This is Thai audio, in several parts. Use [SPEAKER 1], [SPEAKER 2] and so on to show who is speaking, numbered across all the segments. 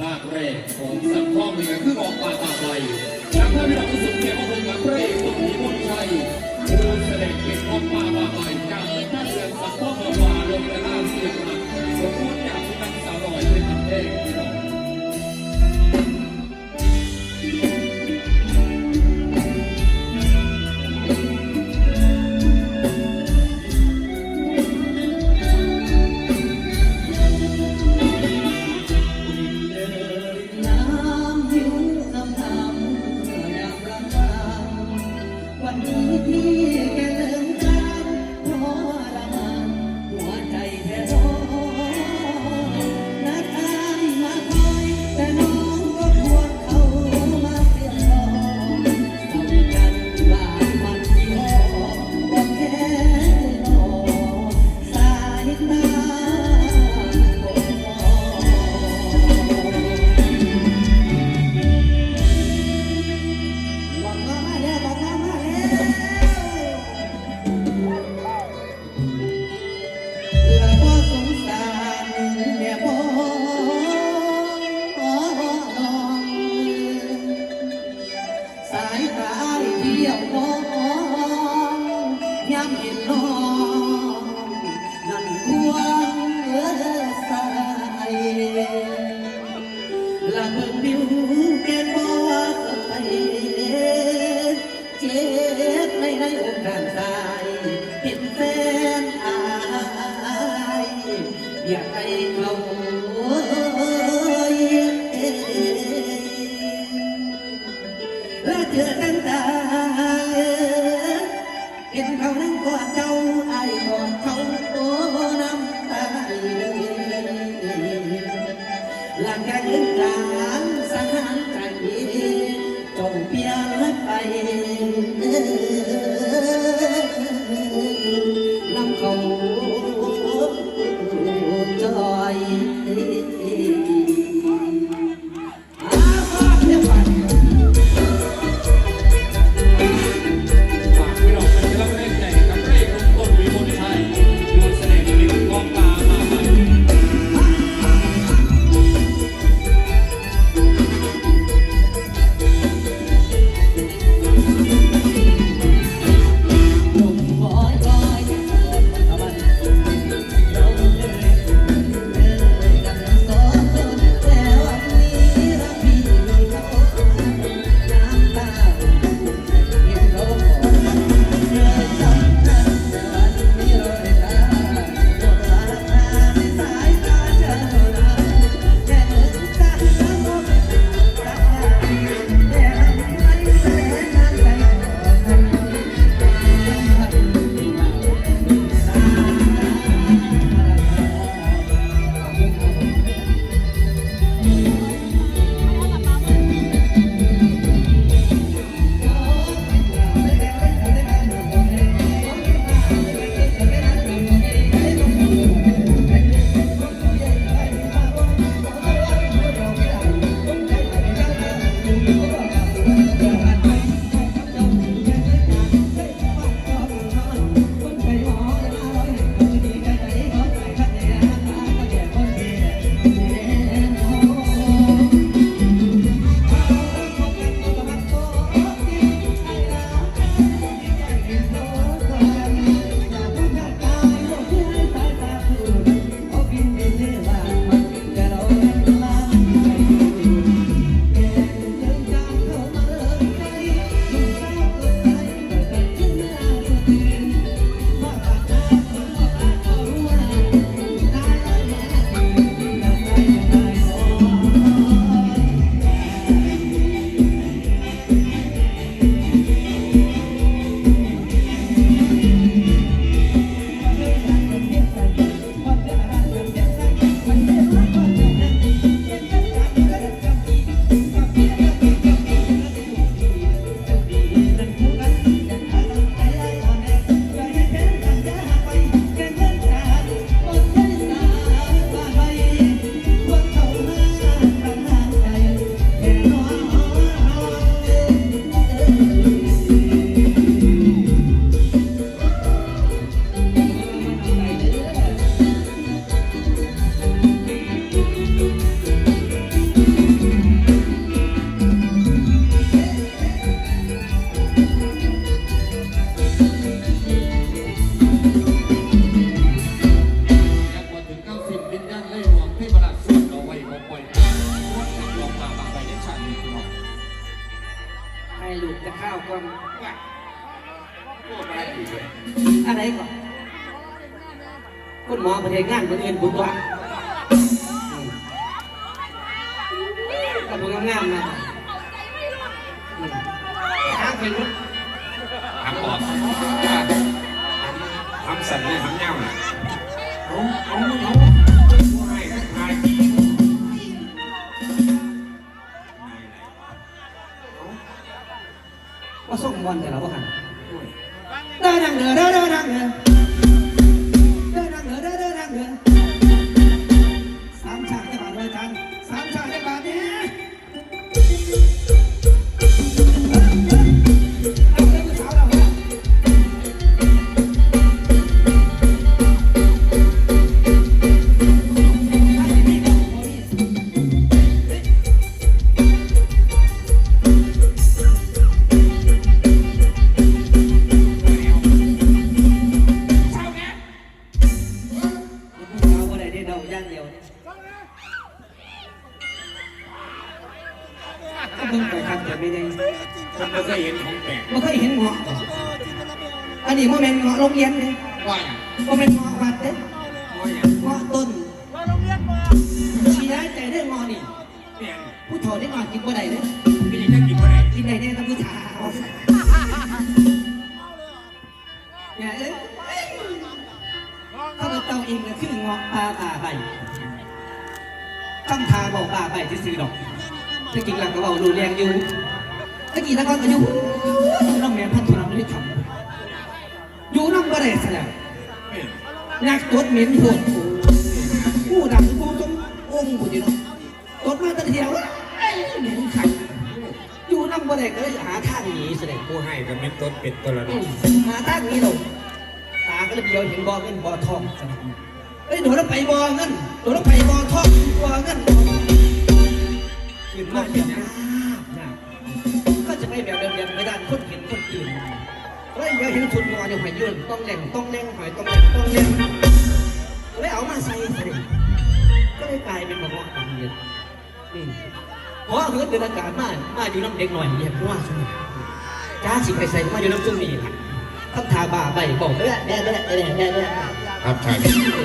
[SPEAKER 1] ภาคแรกของสังข้อมีคือบอกปากปาไปจำได้ไม่ต้องสุดเกียรติของผมกัระเอกคนนี้คนชัยผู้แสดงเก็ยรติของปากปากไปจาก
[SPEAKER 2] ท่าเรือสังข้อมาลงในล่าเสีย
[SPEAKER 1] งหนักสมบูร in อะไรก่อนคุณหมอประเทศงานคนอื่นบุญว่ากับบุญงามๆนะอืมหาเป็นรุ่น
[SPEAKER 2] ทำออกทำสั่นเลยทำเงาน่ะเอาเอาเอาผู้ให้ทักทาย
[SPEAKER 1] ว่าส่งบอลแต่เราก็หัน เดินดังเนนี้โมเมนต์เงาะโรงเรียนเลย
[SPEAKER 2] ว่าอย่าง
[SPEAKER 1] โมเมนต์เงาะวัดเลย
[SPEAKER 2] ว่าอย่าง
[SPEAKER 1] เงาะต้นเสียใจได้เงาะนี่
[SPEAKER 2] เปลี่ยน
[SPEAKER 1] ผู้ถอได้เงาะกินบ่ได้เลย
[SPEAKER 2] ไม่ได้จะกินอะไร
[SPEAKER 1] กินได้แน่ต้องผู้ชายเนี่ยเอ้ยข้าพเจ้าเองก็คือเงาะปลาป่าใบคำทาบอกป่าใบที่ซื้อดอกถ้ากินหลังก็เบาดูแรงอยู่ถ้ากินแล้วก็อยู่น้องแม่พัฒนาไม่ได้ทำ อยู่น้องบ่ได้ซะแล้ว
[SPEAKER 2] เปลี่ยน
[SPEAKER 1] นักตดเหม็นปวดผู้ดำผู้จงองค์ผู้ดีเนาะตดมาแตั้งเดียวเอ้ยเหม็นขัดอยู่น้ำบ่ได้ก็เลยหาทางหนีแสดง
[SPEAKER 2] ผู้ให้กับเม็ดต้นเป็ดตัวละ
[SPEAKER 1] อื
[SPEAKER 2] นิด
[SPEAKER 1] มหาทางหนี้เราตาก็เลยเดียวเห็นบ่อเงินบ่อทองซะแล้วเอ้ยหนูเราไปบ่อเงินหนูเราไปบ่อทองบ่อเงิน แล้วเดี๋ยวเห็นทุนงอนอยู่หอยยืนต้องแหล่งต้องแหล่งหอยต้องแหล่งต้องแหล่งเลยเอามาใส่ใส่ก็เลยกลายเป็นแบบว่าอันเดียวอืมเพราะว่าเฮือเดือนอากาศมามาอยู่น้ำเด็กหน่อยเรียกว่าช่วงจ้าสิไปใส่มาอยู่น้ำจุ่มนี่ค่ะคำถามบ่าใบบอกเด้อเด้อเด้อเด้อเด้อเด้อ
[SPEAKER 2] ครับใช่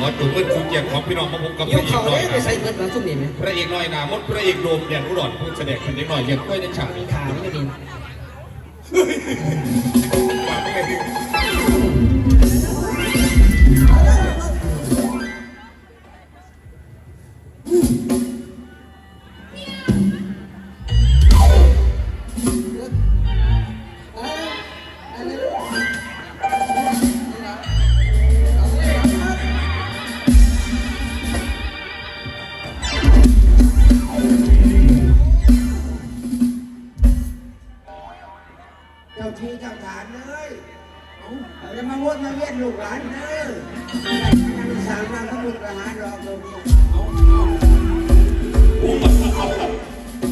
[SPEAKER 2] ขอจูบเพื่อนชูเกียรติของพี่น้องมาพบกับพระเอกน้อ
[SPEAKER 1] เด้
[SPEAKER 2] ย
[SPEAKER 1] ไปใส่เงินมาจุ่มนี่ไหม
[SPEAKER 2] พระเอกน้อยนามดพระเอกโดมเดียนอุดรผู้แสดงคนเด็กน้อยเรียกกล้วยในฉาก
[SPEAKER 1] มีขาไม่ได้มี
[SPEAKER 2] ฝา
[SPEAKER 3] อาหารรอเราเนี่ย
[SPEAKER 2] เอา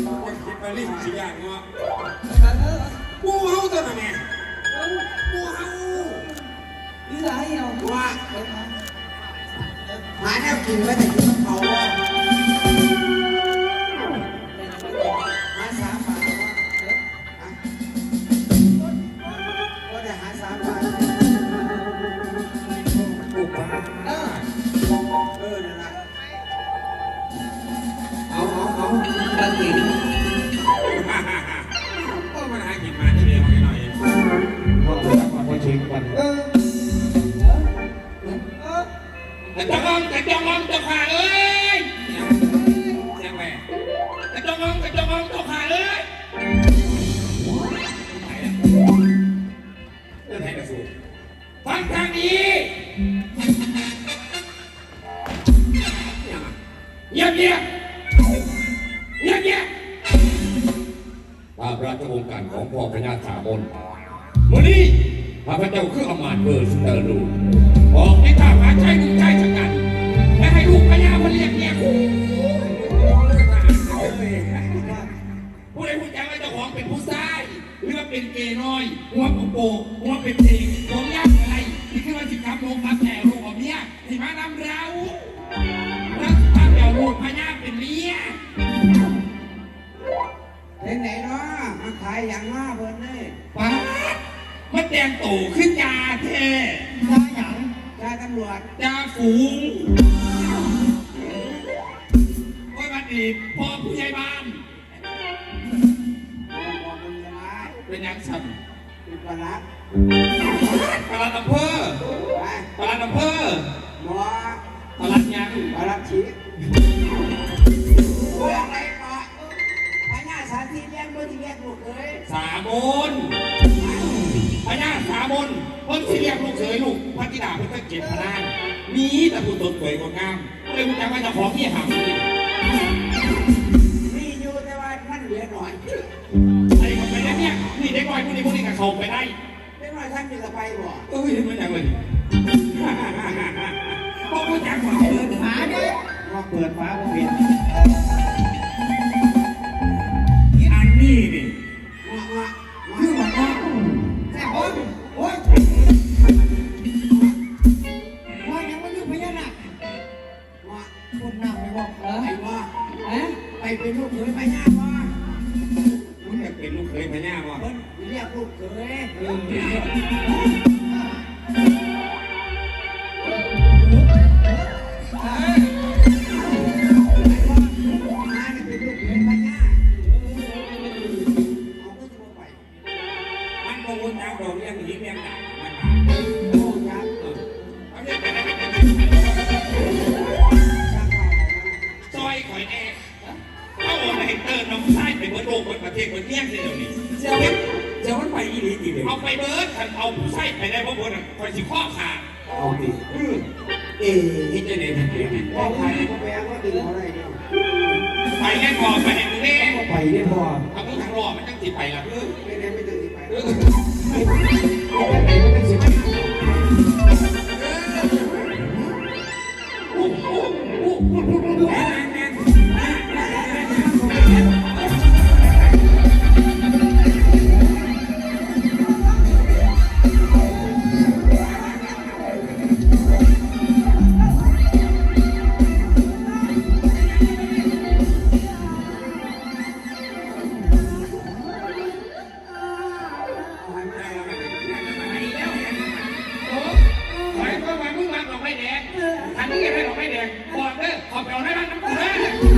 [SPEAKER 2] เอาคิดมาลิ่งสิอย่างเนาะปูเฮาตัวนั้นไงปูเฮา
[SPEAKER 1] หรืออะไรเอา
[SPEAKER 3] ว่าหาแนวกินไว้แต่กินเขาว่า
[SPEAKER 2] จงมองแต่จงมองเจ้าขาเอ้ ผู้ใดผู้จังว่าเจ้าของเป็นผู้ชายหรือว่าเป็นเกย์น้อยหัวโปโปหัวเป็นเด็กผมยากอะไรที่คือว่าสิครับลงมาแผ่ลูกของเมียสิมานำเราแล้วถ้าแผ่ลูกพญาเป็นเมีย
[SPEAKER 3] เป็นไหนเนาะมาขายอย่างมาเพิ่นเลย
[SPEAKER 2] ป้าแต่งตัวขึ้นยาแท้
[SPEAKER 3] ยาหยังยาตำรวจ
[SPEAKER 2] ยาฝูงโอ้ยวันดีพ่อผู้ใหญ่บ้าน เป็นยังสั่น
[SPEAKER 3] เป็นปลาร้า
[SPEAKER 2] ปลัดอำเภอ
[SPEAKER 3] ไป
[SPEAKER 2] ปลัดอำเภอ
[SPEAKER 3] หมอ
[SPEAKER 2] ปลัดยัง
[SPEAKER 3] ปลาร้าชีเพื่ออะไรก่อนพญาสาธิตเลี้ยงบ่ที่เลี้ยงลูกเอ้ย
[SPEAKER 2] สามนพญาสามนเพิ่นสิเรียกลูกเขยลูกพระธิดาเพิ่นก็เก็บพนานมีแต่ผู้ตนสวยงดงามเลยคุณจะมาจะของที่หำ
[SPEAKER 3] มีอยู่แต่ว่ามันเหลือหน่อย
[SPEAKER 2] อยพวกนี้พวกนี้กับเขาไปได้
[SPEAKER 3] เล็กน้อยท่านมีสะไปบ่
[SPEAKER 2] เอ้ยมันอย่างไรพวกผู้จักหวาเดินหาเด้อ
[SPEAKER 4] ว่าเปิดฟ้าผมเห็น
[SPEAKER 2] อันนี้ อ มา
[SPEAKER 1] เนี่
[SPEAKER 3] ย
[SPEAKER 2] เป็นลูกเขยพญา
[SPEAKER 3] เอาก็จะบ่ไป
[SPEAKER 2] มันก็วนดาวดอกเลี้ยงหญิงเลี้ยงดามัน
[SPEAKER 3] โอ้ยักษ์
[SPEAKER 2] เขาเรียกอะไรกันซอยข่อยแน่เขาโอนให้เติร์น้องชายไปเบิร์ดโลกเบิร์ดประเทศเบิร์ดเลี้ยงสิเดี๋ยวนี้
[SPEAKER 4] เจ้าเจ้ามันไปอีหลีกี่เดียว
[SPEAKER 2] เอาไปเบิร์ดคันเอาผู้ชายไปได้เพราะเบิร์ดข่อยสิข้อขาด
[SPEAKER 4] เอาดิ
[SPEAKER 2] อือ
[SPEAKER 4] เอ๊ะ
[SPEAKER 2] นี่จะเด่นเด่น
[SPEAKER 3] พ่อพายก็แปลว่าดึงเขาได้เนี่ย
[SPEAKER 2] ไปแค่ก่อนไปแห่งนี้
[SPEAKER 4] ไปได้พอ
[SPEAKER 2] เอาผู้ทางรอมันตั้งสิไปละเออ
[SPEAKER 3] ไม่ได้ไม่ถึงที่ไป
[SPEAKER 2] เออ
[SPEAKER 4] ไปไม่เป็นสิบ
[SPEAKER 2] โอ้โห นี่ยังได้ดองไม่แดงบอกเลยขอบเอาได้บ้างน้ำกู
[SPEAKER 4] ได้